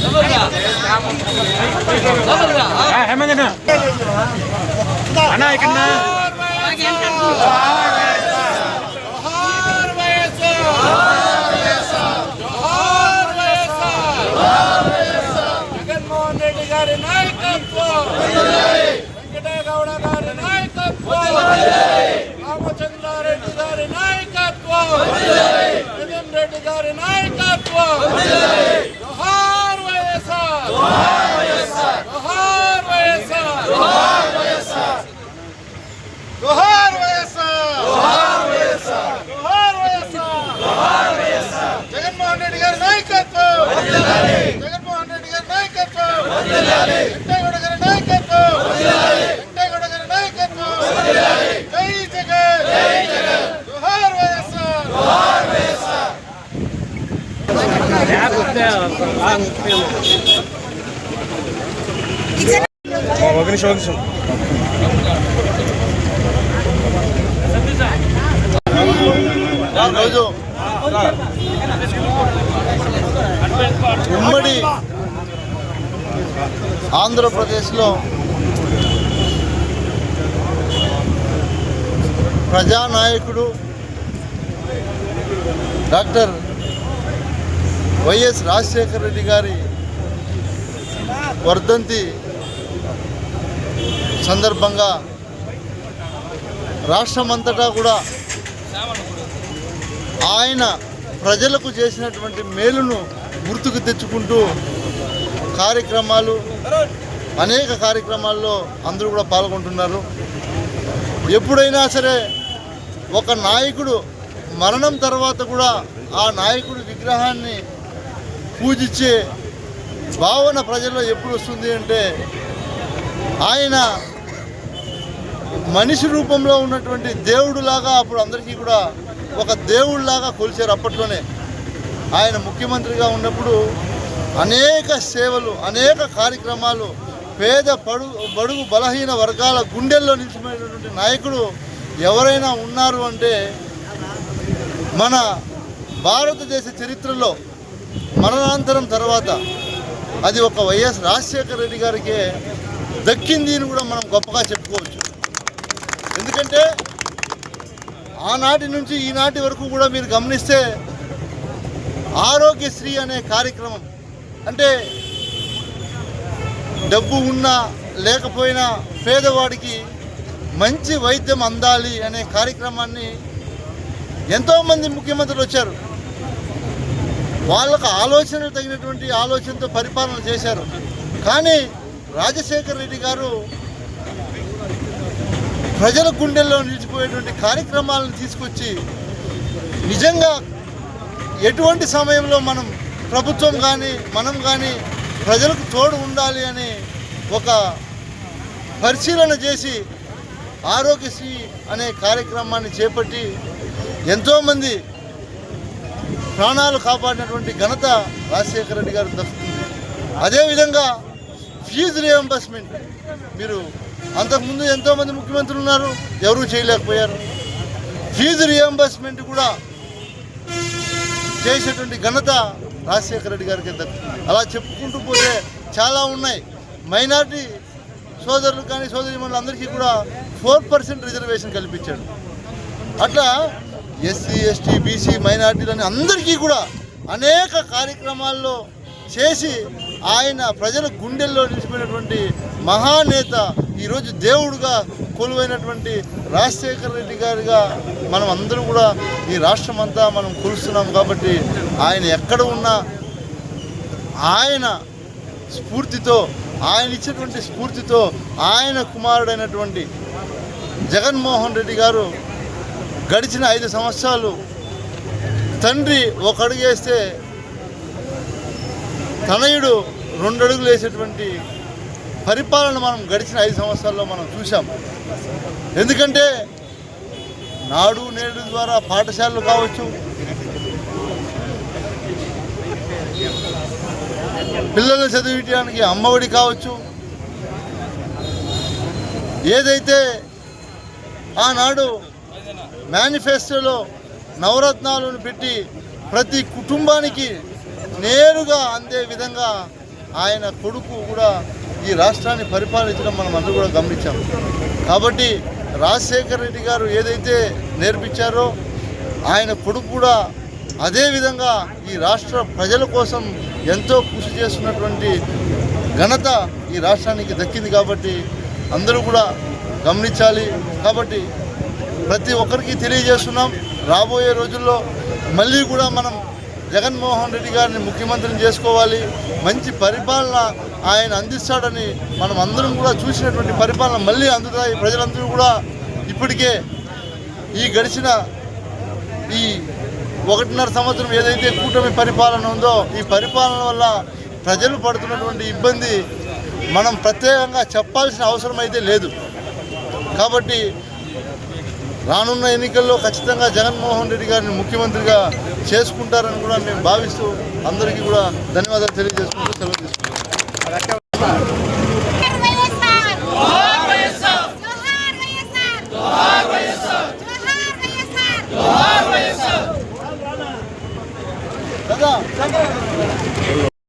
Vamos lá. అన్న ఇక్కడ ఒక నిమిషం ఒక నిమిషం ఈరోజు ఉమ్మడి ఆంధ్రప్రదేశ్లో ప్రజానాయకుడు డాక్టర్ వైఎస్ రాజశేఖర రెడ్డి గారి వర్ధంతి సందర్భంగా రాష్ట్రమంతటా కూడా ఆయన ప్రజలకు చేసినటువంటి మేలును గుర్తుకు తెచ్చుకుంటూ కార్యక్రమాలు అనేక కార్యక్రమాల్లో అందరూ కూడా పాల్గొంటున్నారు. ఎప్పుడైనా సరే ఒక నాయకుడు మరణం తర్వాత కూడా ఆ నాయకుడి విగ్రహాన్ని పూజించే భావన ప్రజల్లో ఎప్పుడు వస్తుంది అంటే ఆయన మనిషి రూపంలో ఉన్నటువంటి దేవుడులాగా అప్పుడు అందరికీ కూడా ఒక దేవుడిలాగా కొలిచారు అప్పట్లోనే. ఆయన ముఖ్యమంత్రిగా ఉన్నప్పుడు అనేక సేవలు అనేక కార్యక్రమాలు పేద పడు బడుగు బలహీన వర్గాల గుండెల్లో నిలిచిపోయినటువంటి నాయకుడు ఎవరైనా ఉన్నారు అంటే మన భారతదేశ చరిత్రలో మరణాంతరం తర్వాత అది ఒక వైఎస్ రాజశేఖర రెడ్డి గారికే దక్కింది అని కూడా మనం గొప్పగా చెప్పుకోవచ్చు. ఎందుకంటే ఆనాటి నుంచి ఈనాటి వరకు కూడా మీరు గమనిస్తే ఆరోగ్యశ్రీ అనే కార్యక్రమం అంటే డబ్బు ఉన్నా లేకపోయినా పేదవాడికి మంచి వైద్యం అందాలి అనే కార్యక్రమాన్ని ఎంతోమంది ముఖ్యమంత్రులు వచ్చారు. వాళ్ళకు ఆలోచనలు తగినటువంటి ఆలోచనతో పరిపాలన చేశారు. కానీ రాజశేఖర రెడ్డి గారు ప్రజల గుండెల్లో నిలిచిపోయేటువంటి కార్యక్రమాలను తీసుకొచ్చి నిజంగా ఎటువంటి సమయంలో మనం ప్రభుత్వం కానీ మనం కానీ ప్రజలకు తోడు ఉండాలి అని ఒక పరిశీలన చేసి ఆరోగ్యశ్రీ అనే కార్యక్రమాన్ని చేపట్టి ఎంతోమంది ప్రాణాలు కాపాడినటువంటి ఘనత రాజశేఖర రెడ్డి గారు దక్కుతుంది అదేవిధంగా ఫీజు రియంబర్స్మెంట్ మీరు అంతకుముందు ఎంతోమంది ముఖ్యమంత్రులు ఉన్నారు ఎవరూ చేయలేకపోయారు. ఫీజు రియంబర్స్మెంట్ కూడా చేసేటువంటి ఘనత రాజశేఖర రెడ్డి గారికి దక్కుతుంది అలా చెప్పుకుంటూ పోతే చాలా ఉన్నాయి. మైనార్టీ సోదరులు కానీ సోదరి అందరికీ కూడా ఫోర్ పర్సెంట్ రిజర్వేషన్ కల్పించాడు. అట్లా ఎస్సీ ఎస్టీ బీసీ మైనార్టీలని అందరికీ కూడా అనేక కార్యక్రమాల్లో చేసి ఆయన ప్రజల గుండెల్లో నిలిచిపోయినటువంటి మహానేత ఈరోజు దేవుడుగా కొలువైనటువంటి రాజశేఖర రెడ్డి గారిగా మనం అందరూ కూడా ఈ రాష్ట్రం అంతా మనం కొలుస్తున్నాం కాబట్టి ఆయన ఎక్కడ ఉన్నా ఆయన స్ఫూర్తితో ఆయన ఇచ్చినటువంటి స్ఫూర్తితో ఆయన కుమారుడైనటువంటి జగన్మోహన్ రెడ్డి గారు గడిచిన ఐదు సంవత్సరాలు తండ్రి ఒక అడుగు వేస్తే తనయుడు రెండు అడుగులు వేసేటువంటి పరిపాలన మనం గడిచిన ఐదు సంవత్సరాల్లో మనం చూసాం ఎందుకంటే నాడు నేడు ద్వారా పాఠశాలలు కావచ్చు పిల్లల్ని చదివించడానికి అమ్మఒడి కావచ్చు ఏదైతే ఆనాడు మేనిఫెస్టోలో నవరత్నాలను పెట్టి ప్రతి కుటుంబానికి నేరుగా అందే విధంగా ఆయన కొడుకు కూడా ఈ రాష్ట్రాన్ని పరిపాలించడం మనం అందరూ కూడా గమనించాం. కాబట్టి రాజశేఖర రెడ్డి గారు ఏదైతే నేర్పించారో ఆయన కొడుకు కూడా అదేవిధంగా ఈ రాష్ట్ర ప్రజల కోసం ఎంతో కృషి చేస్తున్నటువంటి ఘనత ఈ రాష్ట్రానికి దక్కింది కాబట్టి అందరూ కూడా గమనించాలి. కాబట్టి ప్రతి ఒక్కరికి తెలియజేస్తున్నాం. రాబోయే రోజుల్లో మళ్ళీ కూడా మనం జగన్మోహన్ రెడ్డి గారిని ముఖ్యమంత్రిని చేసుకోవాలి. మంచి పరిపాలన ఆయన అందిస్తాడని మనం అందరం కూడా చూసినటువంటి పరిపాలన మళ్ళీ అందుతాయి ప్రజలందరూ కూడా ఇప్పటికే ఈ గడిచిన ఈ ఒకటిన్నర సంవత్సరం ఏదైతే కూటమి పరిపాలన ఉందో ఈ పరిపాలన వల్ల ప్రజలు పడుతున్నటువంటి ఇబ్బంది మనం ప్రత్యేకంగా చెప్పాల్సిన అవసరం అయితే లేదు. కాబట్టి రానున్న ఎన్నికల్లో ఖచ్చితంగా జగన్మోహన్ రెడ్డి గారిని ముఖ్యమంత్రిగా చేసుకుంటారని కూడా నేను భావిస్తూ అందరికీ కూడా ధన్యవాదాలు తెలియజేసుకుంటూ సెలవు తీసుకుంటాం